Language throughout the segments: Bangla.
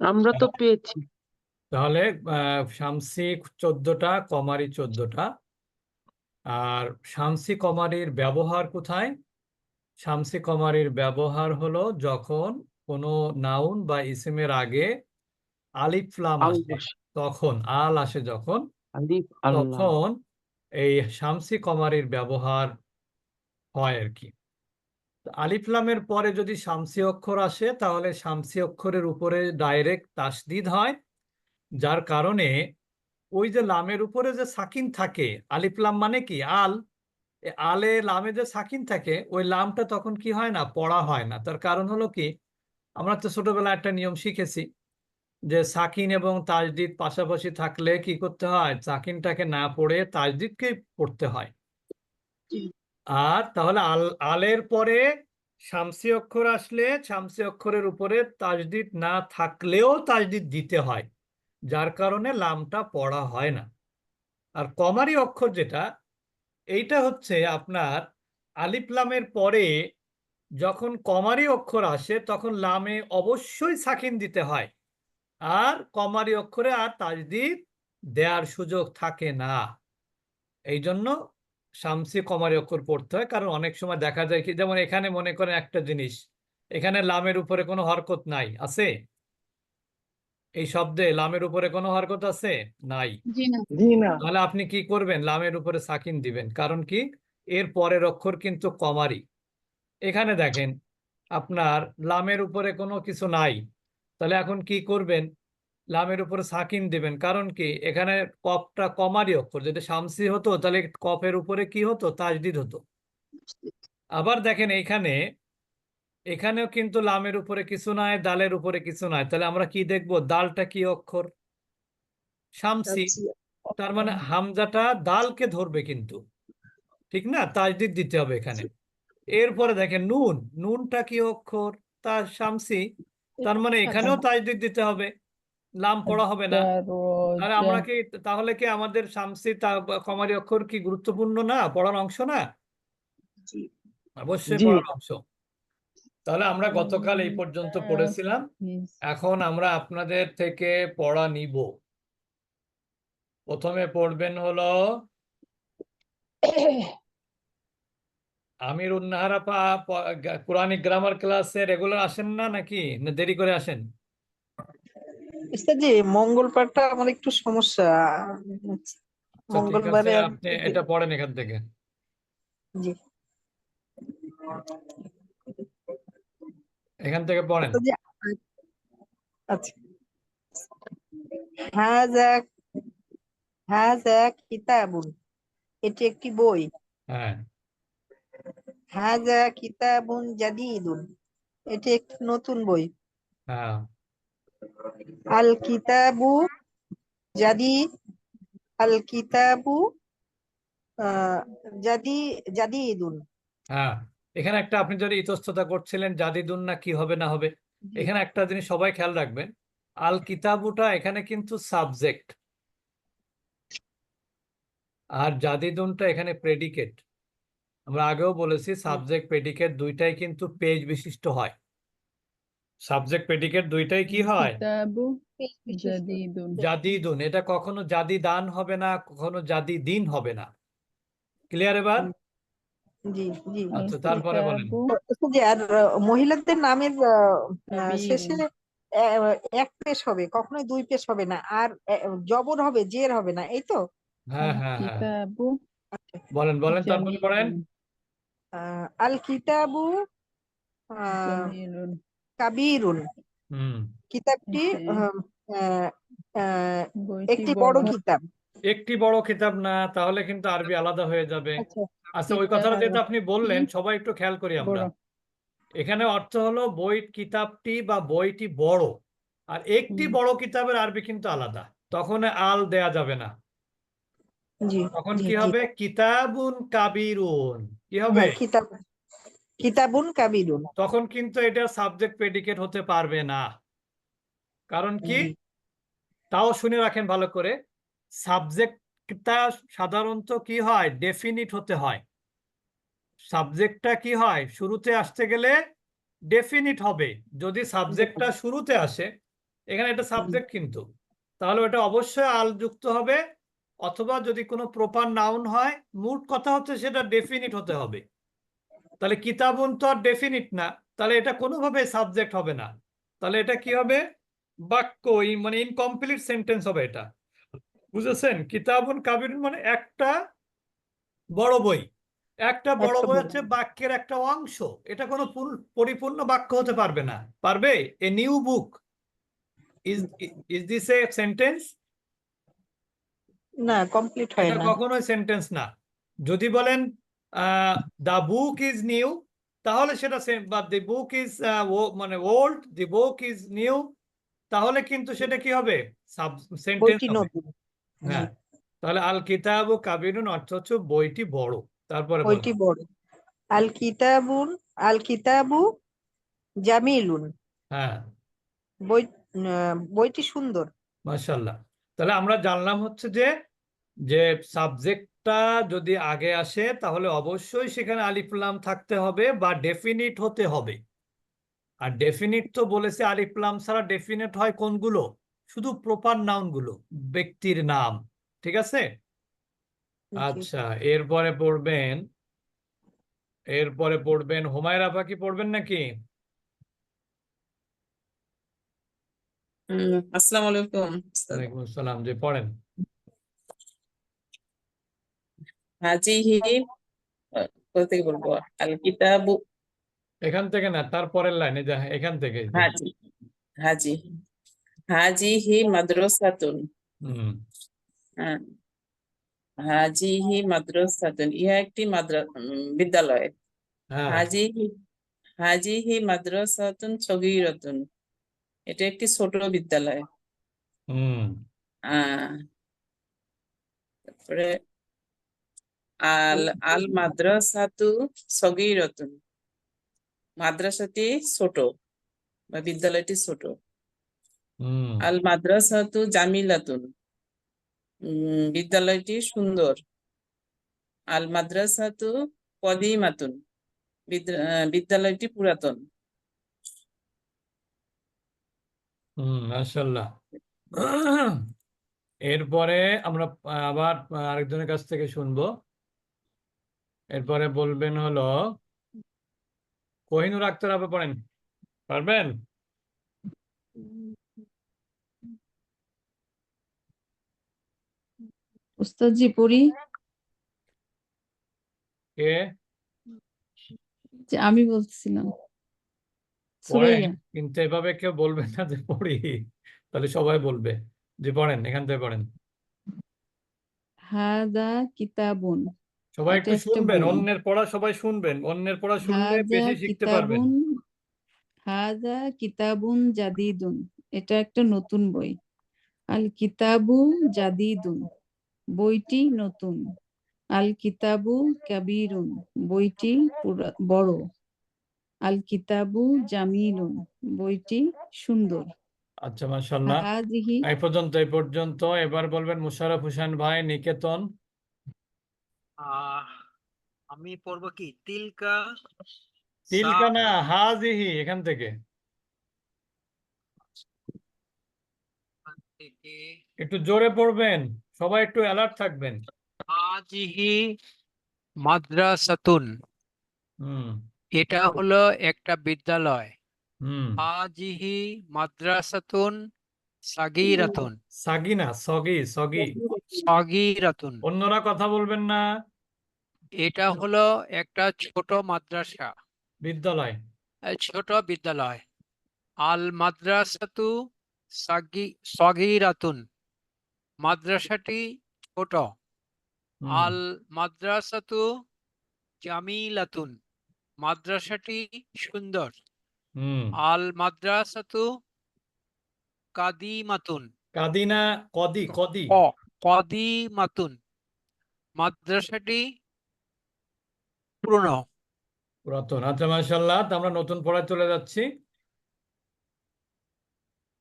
আমরা তো পেয়েছি। তাহলে শামসি চোদ্দটা কমারি চোদ্দটা। আর শামসি কমারির ব্যবহার কোথায়? শামসি কমারির ব্যবহার হলো যখন কোনো নাউন বা ইসিমের আগে আলিফ লাম আসে তখন আল আসে যখন তখন এই শামসি কমারির ব্যবহার হয় আর কি। তো আলিফ লামের পরে যদি শামসি অক্ষর আসে, তাহলে শামসি অক্ষরের উপরে ডাইরেক্ট তাসদিদ হয়, যার কারণে ওই যে লামের উপরে যে সাকিন থাকে আলিফলাম মানে কি? আল। আলে লামে যে সাকিন থাকে, ওই লামটা তখন কি হয় না? পড়া হয় না। তার কারণ হলো কি? আমরা তো ছোটবেলায় একটা নিয়ম শিখেছি যে সাকিন এবং তাজদিদ পাশাপাশি থাকলে কি করতে হয়? সাকিনটাকে না পড়ে তাজদিদকে পড়তে হয়। আর তাহলে আল, আলের পরে শামসি অক্ষর আসলে শামসি অক্ষরের উপরে তাজদিদ না থাকলেও তাজদিদ দিতে হয়, যার কারণে লামটা পড়া হয় না। আর কমারি অক্ষর যেটা, এইটা হচ্ছে আপনার আলিফ লামের পরে যখন কমারি অক্ষর আসে তখন লামে অবশ্যই সাকিন দিতে হয়, আর কমারি অক্ষরে আর তাজদিদ দেওয়ার সুযোগ থাকে না। এই জন্য শামসি কমারি অক্ষর পড়তে হয়। কারণ অনেক সময় দেখা যায় কি যেমন এখানে মনে করেন একটা জিনিস এখানে লামের উপরে কোনো হরকত নাই আছে? এই শব্দে লামের উপরে কোনো হরকত আছে? নাই। না। তাহলে আপনি কি করবেন? লামের উপরে সাকিন দিবেন। কারণ কি? এর পরের অক্ষর কিন্তু কমারি এখানে দেখেন আপনার লামের উপরে কোনো কিছু নাই। তাহলে এখন কি করবেন? লামের উপরে সাকিন দিবেন। কারণ কি? এখানে কফটা কমারি অক্ষর। যদি শামসি হতো তাহলে কফের উপরে কি হতো? তাজদিদ হতো। আবার দেখেন এখানে এখানেও কিন্তু লামের উপরে কিছু নাই দালের উপরে কিছু নাই। তাহলে আমরা কি দেখব? দালটা কি অক্ষর? শামসি। তার মানে হামজাটা দালকে ধরবে কিন্তু। ঠিক না? তাজদিদ দিতে হবে এখানে। এরপরে দেখেন নুন। নুনটা কি অক্ষর? তা শামসি। তার মানে এখানেও তাজদিদ দিতে হবে। লাম পড়া হবে না। তাহলে আমরা কি তাহলে কি আমাদের শামসি তা কমারি অক্ষর কি গুরুত্বপূর্ণ না? পড়ার অংশ না? অবশ্যই পড়ার অংশ। তাহলে আমরা গতকাল এই পর্যন্ত পড়েছিলাম। এখন আমরা আপনাদের থেকে পড়া নিব। প্রথমে পড়বেন হলো আমির উন্নাহারা পা কোরআনিক গ্রামার ক্লাসে রেগুলার আসেন না নাকি? দেরি করে আসেন? জি মঙ্গলবারটা আমার একটু সমস্যা। আচ্ছা, মঙ্গলবারে আপনি এটা পড়েন এখান থেকে। জি। এখান থেকে পড়েন। আচ্ছা হাজা হাজা কিতাবুন এটি একটি বই। হ্যাঁ। হাজা কিতাবুন জাদিদুন এটি একটি নতুন বই। হ্যাঁ। আল কিতাবু জাদি আল কিতাবু জাদি জাদিদুন। হ্যাঁ এখানে একটা আপনি যদি ইতস্ততা করছিলেন জাদিদুন না কি হবে না হবে এখানে একটা জিনিস সবাই খেয়াল রাখবেন আল কিতাবুটা এখানে কিন্তু সাবজেক্ট। আর জাদিদুনটা এখানে প্রেডিকেট আমরা আগেও বলেছি সাবজেক্ট প্রেডিকেট দুইটাই কিন্তু পেজ বিশিষ্ট হয়। সাবজেক্ট প্রেডিকেট দুইটাই কি হয়? কিতাবু জাদিদুন জাদিদুন এটা কখনো জাদি দান হবে না কখনো জাদি দিন হবে না। ক্লিয়ার এবার? জি জি। আচ্ছা তারপরে বলেন। আর মহিলাদের নামের শেষে এক পেশ হবে কখনোই দুই পেশ হবে না আর জবর হবে জের হবে না এই তো? হ্যাঁ হ্যাঁ হ্যাঁ। কিতাবু বলেন বলেন তারপরে পড়েন আহ, আল কিতাবু কাবিরুন কিতাবটি একটি বড় কিতাব। একটি বড় কিতাব না তাহলে কিন্তু আরবি আলাদা হয়ে যাবে। আচ্ছা আচ্ছা ওই কথাটা যেহেতু আপনি বললেন সবাই একটু খেয়াল করি আমরা। এখানে অর্থ হলো বই কিতাবটি বা বইটি বড়। আর একটি বড় কিতাবের আরবি কিন্তু আলাদা। তখন আল দেয়া যাবে না। তখন কি হবে? কিতাবুন কাবিরুন। কি হবে? হ্যাঁ, কিতাব কিতাবুন কাবিরুন তখন কিন্তু এটা সাবজেক্ট প্রেডিকেট হতে পারবে না। কারণ কি? তাও শুনে রাখেন ভালো করে। সাবজেক্টটা সাধারণত কি হয়? ডেফিনিট হতে হয়। সাবজেক্টটা কি হয়? শুরুতে আসতে গেলে ডেফিনিট হবে। যদি সাবজেক্টটা শুরুতে আসে এখানে এটা সাবজেক্ট কিন্তু। তাহলে ওটা অবশ্যই আল যুক্ত হবে। অথবা যদি কোনো প্রপার নাউন হয় মোট কথা হচ্ছে সেটা ডেফিনিট হতে হবে। তাহলে কিতাবুন তো আর ডেফিনিট না। তাহলে এটা কোনোভাবে সাবজেক্ট হবে না। তাহলে এটা কি হবে? বাক্য মানে ইনকমপ্লিট সেন্টেন্স হবে এটা। বুঝেছেন? কিতাবুন কাবিরুন মানে একটা বড় বই। একটা বড় বই হচ্ছে বাক্যের একটা অংশ। এটা কোনো পরিপূর্ণ বাক্য হতে পারবে না। পারবে? A new book is is this a sentence না কমপ্লিট হয় না। কখনোই সেন্টেন্স না। যদি বলেন দা বুক ইজ নিউ তাহলে সেটা same, বা দি বুক ইজ মানে old the book is new তাহলে কিন্তু সেটা কি হবে? সেন্টেন্স হ্যাঁ। তাহলে আল কিতাব ও কাবিরুন অর্থ হচ্ছে বইটি বড়। তারপরে বইটি বড়। আল কিতাবুন আল কিতাবু জামিলুন। হ্যাঁ। বই বইটি সুন্দর। মাশাল্লাহ তাহলে আমরা জানলাম হচ্ছে যে যে সাবজেক্টটা যদি আগে আসে তাহলে অবশ্যই সেখানে আলিফ লাম থাকতে হবে বা ডেফিনিট হতে হবে। আর ডেফিনিট তো বলেছে আলিফ লাম ছাড়া ডেফিনিট হয় কোনগুলো? শুধু প্রপার নাউনগুলো ব্যক্তির নাম ঠিক আছে? আচ্ছা এরপরে পড়বেন এরপরে পড়বেন হুমায়রা কি পড়বেন নাকি? হুম, আসসালামু আলাইকুম ওয়ালাইকুম আসসালাম যে পড়েন। হাজিহি আহ, কোথা থেকে বলব? আল কিতাবু এখান থেকে না তারপরের লাইনে যা এখান থেকে। হাজি হাজি হাজিহি মাদ্রাসাতুন। হুম। হ্যাঁ। হাজিহি মাদ্রাসাতুন ইহা একটি মাদ্রা উম, বিদ্যালয়। হ্যাঁ। হাজিহি হাজিহি মাদ্রাসাতুন সগীরাতুন। এটা একটি ছোট বিদ্যালয়। হুম। আহ তারপরে আল আল মাদ্রাসাতু সগীরাতুন মাদ্রাসাটি ছোট বা বিদ্যালয়টি ছোট আল মাদ্রাসাতু জামিলাতুন বিদ্যালয়টি সুন্দর আল মাদ্রাসাতু কদিমাতুন বিদ্যালয়টি পুরাতন মাশাল্লাহ এরপরে আমরা আবার আরেকজনের কাছ থেকে শুনব এরপরে বলবেন হলো কোহিনুর আক্তার আপনি পড়েন পারবেন? উস্তাদজি পড়ি। কে? যে আমি বলছিলাম। কিন্তু এভাবে কেউ বলবে না যে পড়ি। তাহলে সবাই বলবে যে পড়েন এখান থেকে পড়েন। হাদা কিতাবুন। সবাই একটু শুনবেন। অন্যের পড়া সবাই শুনবেন অন্যের পড়া শুনলে বেশি শিখতে পারবেন। কিতাবুন হাদা কিতাবুন জাদিদুন এটা একটা নতুন বই। আল কিতাবু জাদিদুন বইটি নতুন। আল কিতাবু কাবিরুন বইটি পুরা- বড়। আল কিতাবু জামিলুন বইটি সুন্দর। আচ্ছা মাশাল্লাহ হাজিহি এই পর্যন্ত এই পর্যন্ত। এবার বলবেন মুশারফ হোসেন ভাই নিকেতন। আমি পড়ব কি? তিলকা তিলকা না হাজিহি এখান থেকে। একটু জোরে পড়বেন সবাই একটু অ্যালার্ট থাকবেন। আজিহি মাদ্রাসাতুন। হুম। এটা হলো একটা বিদ্যালয়। হুম। আজিহি মাদ্রাসাতুন সাগীরাতুন সাগিনা সগি সগি সাগীরাতুন অন্যরা কথা বলবেন না। এটা হলো একটা ছোট মাদ্রাসা। বিদ্যালয়। ছোট বিদ্যালয়। আল মাদ্রাসাতু সাগি সাগীরাতুন মাদ্রাসাটি ছোট। আল মাদ্রাসাতু জামিলাতুন। মাদ্রাসাটি সুন্দর। হুম। আল মাদ্রাসাতু কাদিমাতুন। কাদিনা কদি কদি। ক কদিমাতুন। মাদ্রাসাটি পুরনো। পুরাতন। আচ্ছা মাশাল্লাহ আমরা নতুন পড়ায় চলে যাচ্ছি।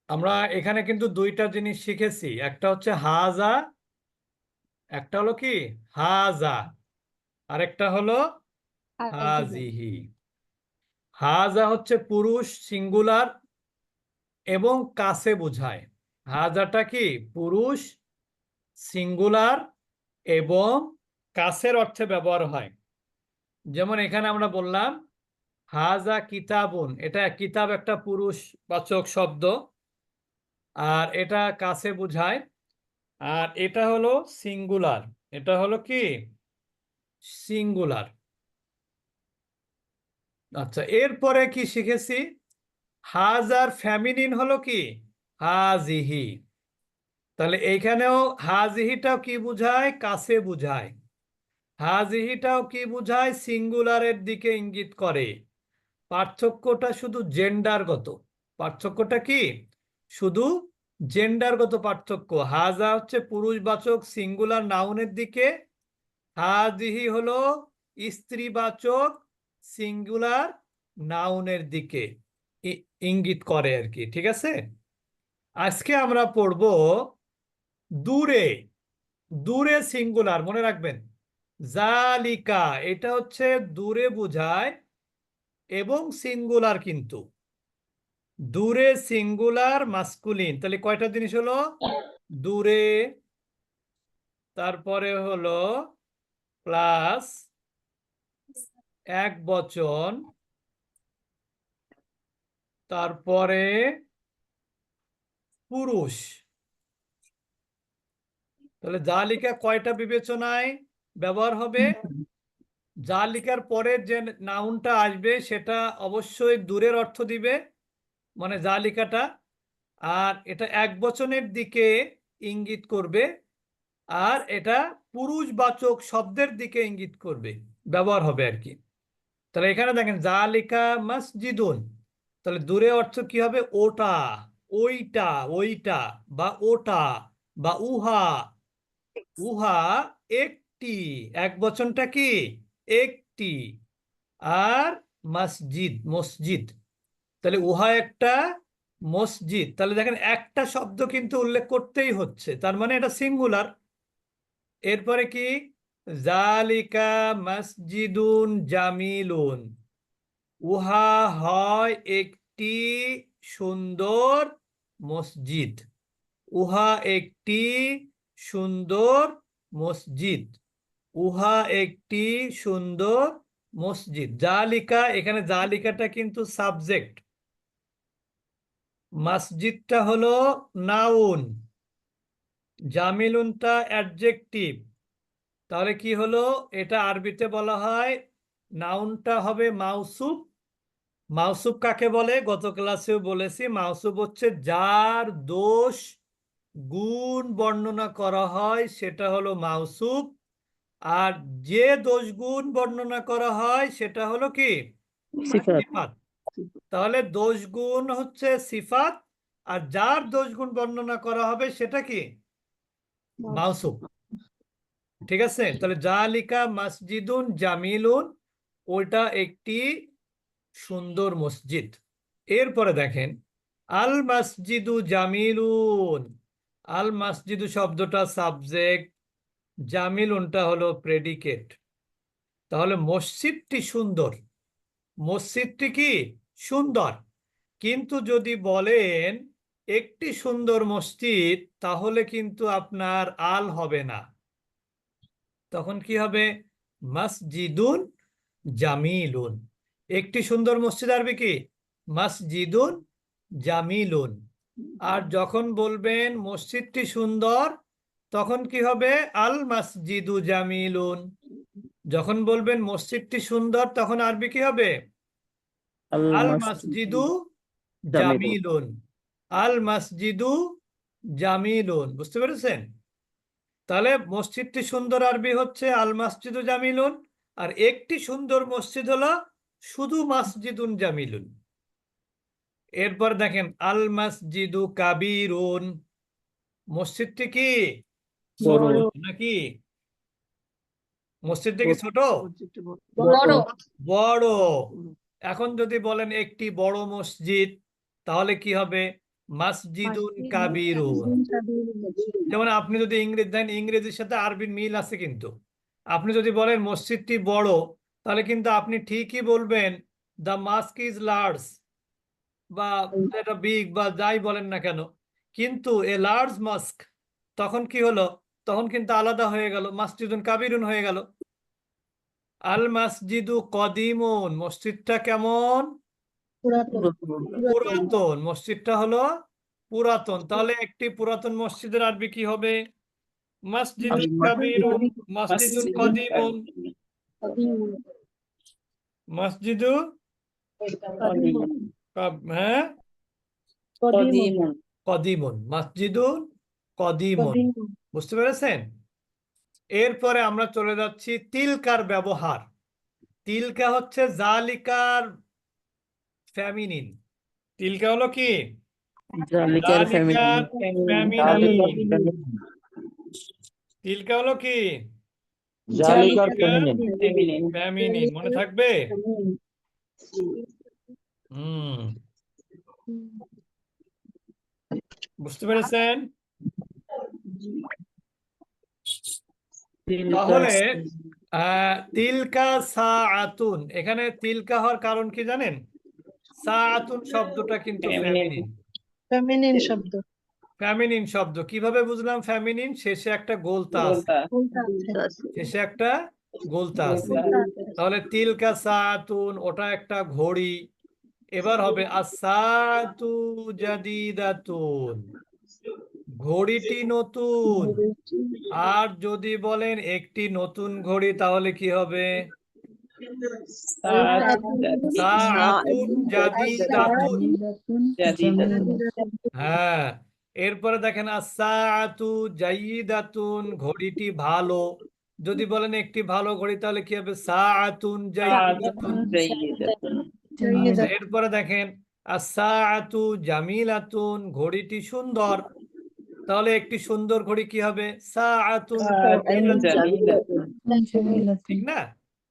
আমরা এখানে কিন্তু দুইটা জিনিস শিখেছি। একটা হচ্ছে হাজা একটা হলো কি? হাজা। আরেকটা হলো হাজিহি। হাজা হচ্ছে পুরুষ সিঙ্গুলার এবং কাছে বোঝায়। হাজাটা কি? পুরুষ, সিঙ্গুলার এবং কাছের অর্থে ব্যবহার হয়। যেমন এখানে আমরা বললাম, হাজা কিতাবুন, এটা কিতাব একটা পুরুষ বাচক শব্দ। আর এটা কাছে বোঝায়। আর এটা হলো সিঙ্গুলার। এটা হলো কি? সিঙ্গুলার। আচ্ছা এরপরে কি শিখেছি? হাজার ফ্যামিনিন হলো কি? হাজিহি। তাহলে এইখানেও হাজিহিটাও কি বুঝায়? কাছে বুঝায়। হাজিহিটাও কি বুঝায়? সিঙ্গুলারের দিকে ইঙ্গিত করে। পার্থক্যটা শুধু জেন্ডারগত। পার্থক্যটা কি? শুধু জেন্ডারগত পার্থক্য। হাজা হচ্ছে পুরুষবাচক, সিঙ্গুলার নাউনের দিকে। হাজিহি হলো স্ত্রীবাচক, সিঙ্গুলার নাউনের দিকে। ইঙ্গিত করে আর কি ঠিক আছে? আজকে আমরা পড়ব দূরে দূরে সিঙ্গুলার মনে রাখবেন। জালিকা, এটা হচ্ছে দূরে বোঝায় এবং সিঙ্গুলার কিন্তু। দূরে সিঙ্গুলার মাস্কুলিন তাহলে কয়টা জিনিস হলো? দূরে, তারপরে হলো প্লাস এক বচন তারপরে পুরুষ। তাহলে জালিকা কয়টা বিবেচনায় ব্যবহার হবে? জালিকার পরের যে নাউনটা আসবে সেটা অবশ্যই দূরের অর্থ দিবে মানে জালিকাটা আর এটা এক বচনের দিকে ইঙ্গিত করবে, আর এটা পুরুষবাচক শব্দের দিকে ইঙ্গিত করবে, ব্যবহার হবে আর কি। তাহলে এখানে দেখেন জালিকা মসজিদুন তাহলে দূরে অর্থ কি হবে? ওটা, ওইটা ওইটা বা ওটা বা উহা। উহা একটি, এক বচনটা কি? একটি। আর মসজিদ মসজিদ। তাহলে উহা একটা, মসজিদ। তাহলে দেখেন একটা শব্দ কিন্তু উল্লেখ করতেই হচ্ছে, তার মানে এটা সিঙ্গুলার এরপরে কি? জালিকা মসজিদুন জামিলুন। উহা হয় একটি সুন্দর মসজিদ। উহা একটি সুন্দর মসজিদ। উহা একটি সুন্দর মসজিদ। জালিকা এখানে জালিকাটা কিন্তু সাবজেক্ট। মসজিদটা হলো নাউন। জামিলুনটা অ্যাডজেক্টিভ। তাহলে কি হলো? এটা আরবিতে বলা হয়, নাউনটা হবে মাউসুফ মাউসুফ কাকে বলে? গত ক্লাসেও বলেছি মাউসুফ হচ্ছে যার দোষ গুণ বর্ণনা করা হয় সেটা হলো মাউসুফ। আর যে দোষ গুণ বর্ণনা করা হয় সেটা হলো কি? সিফাত। তাহলে দোষ গুণ হচ্ছে সিফাত আর যার দোষ গুণ বর্ণনা করা হবে সেটা কি? মাউসুফ। ঠিক আছে? তাহলে যা জালিকা মসজিদুন জামিলুন ওটা একটি সুন্দর মসজিদ। এরপরে দেখেন, আল মসজিদু জামিলুন। আল মসজিদু শব্দটা সাবজেক্ট, জামিলুনটা হলো প্রেডিকেট তাহলে মসজিদটি সুন্দর। মসজিদটি কি? সুন্দর। কিন্তু যদি বলেন একটি সুন্দর মসজিদ, তাহলে কিন্তু আপনার আল হবে না। তখন কি হবে? মসজিদুন জামিলুন। একটি সুন্দর মসজিদ আরবি কি? মসজিদুন জামিলুন। আর যখন বলবেন মসজিদটি সুন্দর তখন কি হবে? আল মসজিদু জামিলুন। যখন বলবেন মসজিদটি সুন্দর তখন আরবি কি হবে? আল মসজিদু জামিলুন। আল মসজিদু জামিলুন। বুঝতে পেরেছেন? তাহলে মসজিদটি সুন্দর আরবি হচ্ছে আল মসজিদু জামিলুন। আর একটি সুন্দর মসজিদ হলো শুধু মসজিদুন জামিলুন। এরপর দেখেন আল মসজিদু কাবিরুন। মসজিদটি কি? নাকি? মসজিদটা কি ছোট? বড়। বড়। এখন যদি বলেন একটি বড় মসজিদ তাহলে কি হবে? মাসজিদুন কাবিরুন। যেমন আপনি যদি ইংরেজি দেন ইংরেজির সাথে আরবির মিল আছে কিন্তু। আপনি যদি বলেন মসজিদটি বড় তাহলে কিন্তু আপনি ঠিকই বলবেন দ্য মাস্ক ইজ লার্জ বা এটা বিগ বা যাই বলেন না কেন। কিন্তু এ লার্জ মাস্ক তখন কি হলো? তখন কিন্তু আলাদা হয়ে গেল মসজিদুন কাবিরুন হয়ে গেল। আল মাসজিদু কদিমুন মসজিদটা কেমন? পুরাতন। মসজিদটা হলো পুরাতন। তাহলে একটি পুরাতন মসজিদের আরবি কি হবে? মসজিদুল কাবিরুন মসজিদুল কদিমুন মসজিদু হ্যাঁ? কদিমুন। মসজিদুল কদিমুন। বুঝতে পেরেছেন? এরপরে আমরা চলে যাচ্ছি তিলকার ব্যবহার। তিলকা হচ্ছে জালিকার ফ্যামিনিন। তিলকা হলো কি? তিলকা হলো কি? জালিকার জালিকা ফ্যামিলি ফেমিনিন মনে থাকবে? হুম। বুঝতে পেরেছেন? তাহলে আহ, তিলকা সাআতুন। এখানে তিলকা হওয়ার কারণ কি জানেন? সাআতুন শব্দটা কিন্তু ফেমিনিন ফেমিনিন শব্দ। ফেমিনিন শব্দ। কীভাবে বুঝলাম ফেমিনিন শেষে একটা গোলতা আছে। শেষে একটা গোলতা আছে। তাহলে তিলকা সাআতুন ওটা একটা ঘড়ি। এবার হবে আসাতু জাদিদাতুন ঘড়িটি নতুন। আর যদি বলেন একটি নতুন ঘড়ি তাহলে কি হবে? হ্যাঁ। এরপরে দেখেন আসাআতু জাইদাতুন ঘড়িটি ভালো। যদি বলেন একটি ভালো ঘড়ি তাহলে কি হবে? সাআতুন জাইদাতুন এরপরে দেখেন আসাআতু জামিলাতুন ঘড়িটি সুন্দর। তাহলে একটি সুন্দর ঘড়ি কি হবে? সাআতুন জামিলাতুন। ঠিক না?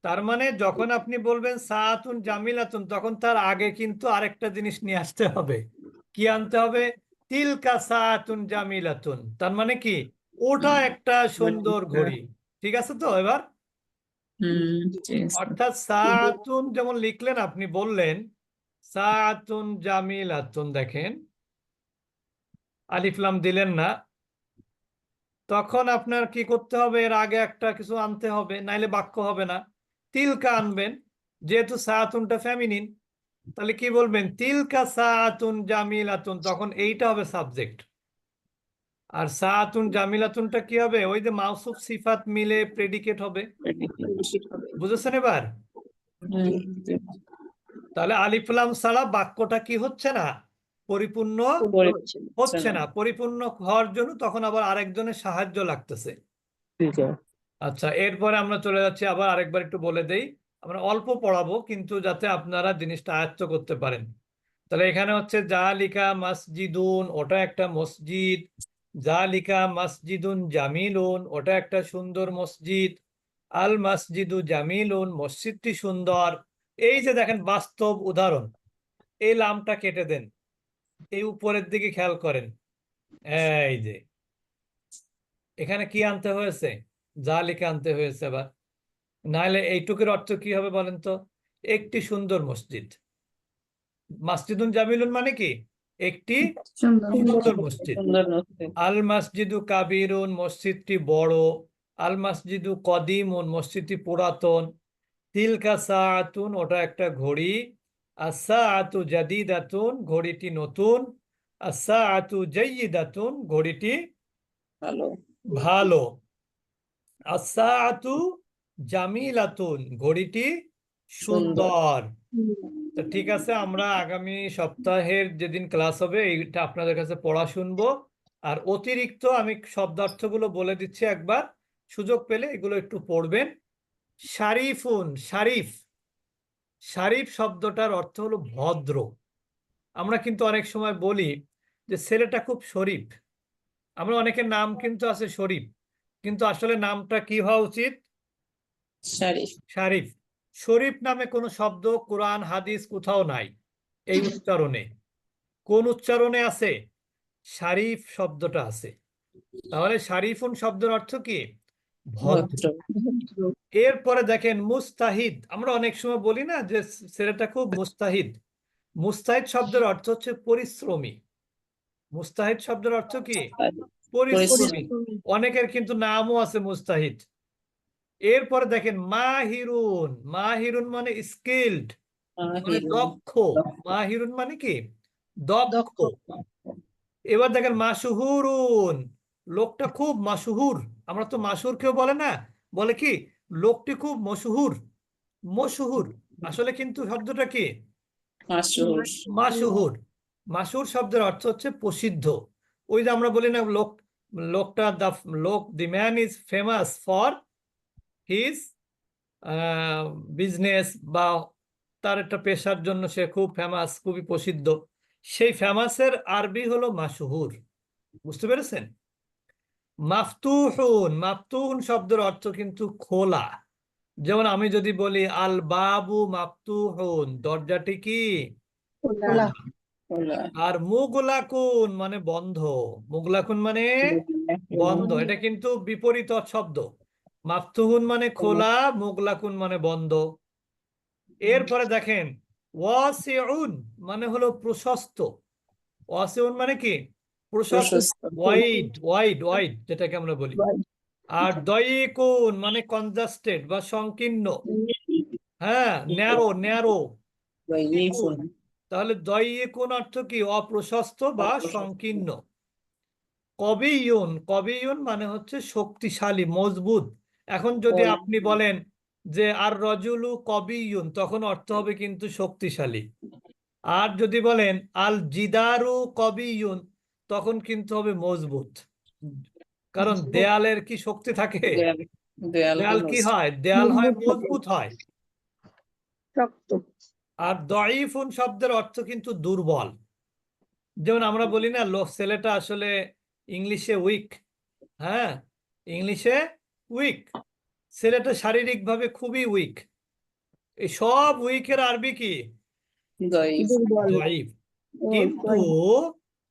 তার মানে যখন আপনি বলবেন সাআতুন জামিলাতুন তখন তার আগে কিন্তু আরেকটা জিনিস নিয়ে আসতে হবে। কি আনতে হবে? তিলকা সাআতুন জামিলাতুন। তার মানে কি? ওটা একটা সুন্দর ঘড়ি। ঠিক আছে তো এবার? অর্থাৎ সাআতুন যেমন লিখলেন আপনি বললেন সাআতুন জামিলাতুন দেখেন। আলিফলাম দিলেন না। তখন আপনার কি করতে হবে? এর আগে একটা কিছু আনতে হবে নাইলে বাক্য হবে না। তিলকা আনবেন যেহেতু সাআতুনটা ফেমিনিন তাহলে কি বলবেন? তিলকা সাআতুন জামিলাতুন তখন এইটা হবে সাবজেক্ট আর সাআতুন জামিলাতুনটা কি হবে? ওই যে মাউসুফ সিফাত মিলে প্রেডিকেট হবে। বুঝেছেন এবার? তাহলে আলিফলাম ছাড়া বাক্যটা কি হচ্ছে না? পরিপূর্ণ হচ্ছে না। পরিপূর্ণ হওয়ার জন্য তখন আবার আরেকজনের সাহায্য লাগতেছে। আচ্ছা এরপরে আমরা চলে যাচ্ছি আবার আরেকবার একটু বলে দেই। আমরা অল্প পড়াবো, কিন্তু যাতে আপনারা জিনিসটা আয়ত্ত করতে পারেন। তাহলে এখানে হচ্ছে জালিকা মসজিদুন, ওটা একটা মসজিদ। জালিকা মসজিদুন জামিলুন, ওটা একটা সুন্দর মসজিদ। আল মসজিদু জামিলুন, মসজিদটি সুন্দর। এই যে দেখেন বাস্তব উদাহরণ, এই লামটা কেটে দেন, এই উপরের দিকে খেয়াল করেন। এই যে, এখানে কি আনতে হয়েছে? জালিকা আনতে হয়েছে আবার নাহলে এইটুকুর অর্থ কি হবে বলেন তো? একটি সুন্দর মসজিদ। মাসজিদুন জামিলুন মানে কি? একটি সুন্দর মসজিদ। সুন্দর মসজিদ। আল মসজিদু কাবিরুন মসজিদটি বড়। আল মসজিদু কদিমুন মসজিদটি পুরাতন। তিলকা সাআতুন ওটা একটা ঘড়ি। আসাআতু জাদিদাতুন ঘড়িটি নতুন। আসাআতু জাইয়িদাতুন ঘড়িটি ভালো। ভালো। আসাআতু জামিলাতুন ঘড়িটি সুন্দর। তো ঠিক আছে আমরা আগামী সপ্তাহের যেদিন ক্লাস হবে এইটা আপনাদের কাছে পড়া শুনব। আর অতিরিক্ত আমি শব্দার্থগুলো বলে দিচ্ছি একবার সুযোগ পেলে এগুলো একটু পড়বেন। শারিফুন শারিফ। শারিফ শব্দটার অর্থ হলো ভদ্র। আমরা কিন্তু অনেক সময় বলি যে ছেলেটা খুব শরীফ। আমরা অনেকের নাম কিন্তু আছে শরীফ। কিন্তু আসলে নামটা কি হওয়া উচিত? শারিফ। শারিফ। শরীফ নামে কোনো শব্দ কোরআন হাদিস কোথাও নাই এই উচ্চারণে। কোন উচ্চারণে আছে? শারিফ শব্দটা আছে। তাহলে শারিফুন শব্দের অর্থ কি? ভদ্র। ভদ্র। এরপরে দেখেন মুস্তাহিদ। আমরা অনেক সময় বলি না যে ছেলেটা খুব মুস্তাহিদ। মুস্তাহিদ শব্দের অর্থ হচ্ছে পরিশ্রমী। মুস্তাহিদ শব্দের অর্থ কি? পরিশ্রমী। অনেকের কিন্তু নামও আছে মুস্তাহিদ। এরপরে দেখেন মাহিরুন মাহিরুন মানে স্কিল্ড মানে দক্ষ। মাহিরুন মানে কি? দক্ষ। এবার দেখেন মাসুহুরুন লোকটা খুব মাসুহুর। আমরা তো মাসুর কেউ বলে না বলে কি? লোকটি খুব মশহুর মশহুর আসলে কিন্তু শব্দটা কি? মাসুর মাসুহুর। মাসুর শব্দের অর্থ হচ্ছে প্রসিদ্ধ। ওই যে আমরা বলি না লোক লোকটা দা লোক the man is famous for his business বা তার একটা পেশার জন্য সে খুব ফেমাস খুবই প্রসিদ্ধ। সেই ফেমাসের আরবি হলো মাসুহুর বুঝতে পেরেছেন? মাফতুহুন মাফতুহুন শব্দের অর্থ কিন্তু খোলা। যেমন আমি যদি বলি আল বাবু মাফতুহুন দরজাটি কি? খোলা। খোলা। আর মুগলাকুন মানে বন্ধ। মুগলাকুন মানে বন্ধ। এটা কিন্তু বিপরীত শব্দ। মাফতুহুন মানে খোলা মুগলাকুন মানে বন্ধ। এরপরে দেখেন ওয়াসিউন মানে হলো প্রশস্ত। ওয়াসিউন মানে কি? প্রশস্ত। ওয়াইড ওয়াইড ওয়াইড যেটাকে আমরা বলি। আর দয়িকুন মানে কনজাস্টেড বা সংকীর্ণ। হ্যাঁ ন্যারো ন্যারো। তাহলে দয়িকুন অর্থ কি? অপ্রশস্ত বা সংকীর্ণ। কবিয়ুন কবিয়ুন মানে হচ্ছে শক্তিশালী মজবুত। এখন যদি আপনি বলেন যে আর রজুলু কবিয়ুন তখন অর্থ হবে কিন্তু শক্তিশালী। আর যদি বলেন আল জিদারু কবিয়ুন তখন কিন্তু হবে মজবুত। কারণ দেয়ালের কি শক্তি থাকে? দেয়াল- কি হয়? দেয়াল হয় মজবুত হয়। আর দয়ীফুন শব্দের অর্থ কিন্তু দুর্বল। যেমন আমরা বলি না লোক ছেলেটা আসলে ইংলিশে উইক হ্যাঁ? ইংলিশে উইক ছেলেটা শারীরিকভাবে খুবই উইক এই সব উইকের আরবি কি। দয়ীফ কিন্তু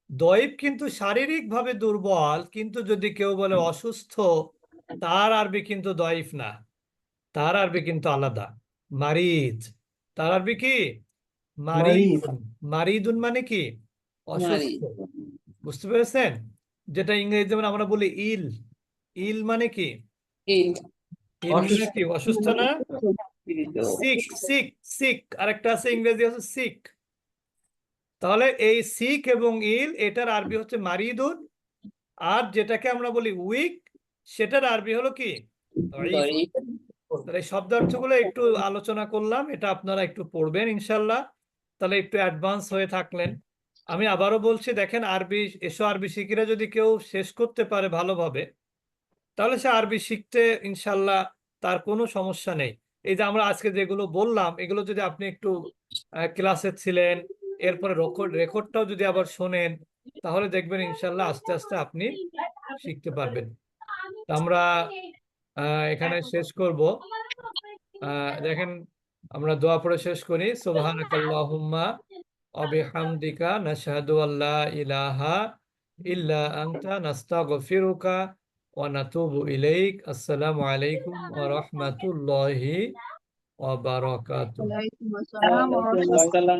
দয়ীফ কিন্তু শারীরিকভাবে দুর্বল কিন্তু যদি কেউ বলে অসুস্থ তার আরবি কিন্তু দয়ীফ না। তার আরবি কিন্তু আলাদা। মারিদ তার আরবি কি? মারিদুন। মারিদুন। মানে কি? অসুস্থ। বুঝতে পেরেছেন? যেটা ইংরেজি যেমন আমরা বলি ইল। ইল মানে কি? কি অসুস্থ? না? পীড়িত। সিক সিক সিক আরেকটা আছে ইংরেজি হচ্ছে সিক তাহলে এই সিক এবং ইল এটার আরবি হচ্ছে মারিদুন। আর যেটাকে আমরা বলি উইক সেটার আরবি হলো কি? এই শব্দার্থগুলো একটু আলোচনা করলাম এটা আপনারা একটু পড়বেন ইনশাল্লাহ। তাহলে একটু অ্যাডভান্স হয়ে থাকলেন। আমি আবারও বলছি দেখেন আরবি এসো আরবি শিখিরা যদি কেউ শেষ করতে পারে ভালোভাবে। তাহলে সে আরবি শিখতে ইনশাল্লাহ তার কোনো সমস্যা নেই। এই যে আমরা আজকে যেগুলো বললাম, এগুলো যদি আপনি একটু ক্লাসে ছিলেন, এরপরে রেকর্ডটাও যদি আবার শোনেন, তাহলে দেখবেন ইনশাল্লাহ আস্তে আস্তে আপনি শিখতে পারবেন। আমরা এখানে শেষ করব। দেখেন আমরা দোয়া পড়ে শেষ করি। সুবহানাকাল্লাহুম্মা ওয়া বিহামদিকা নাশহাদু আল্লা ইলাহা ইল্লা আনতা নাস্তাগফিরুকা ونتوب إليك. السلام عليكم ورحمة الله وبركاته.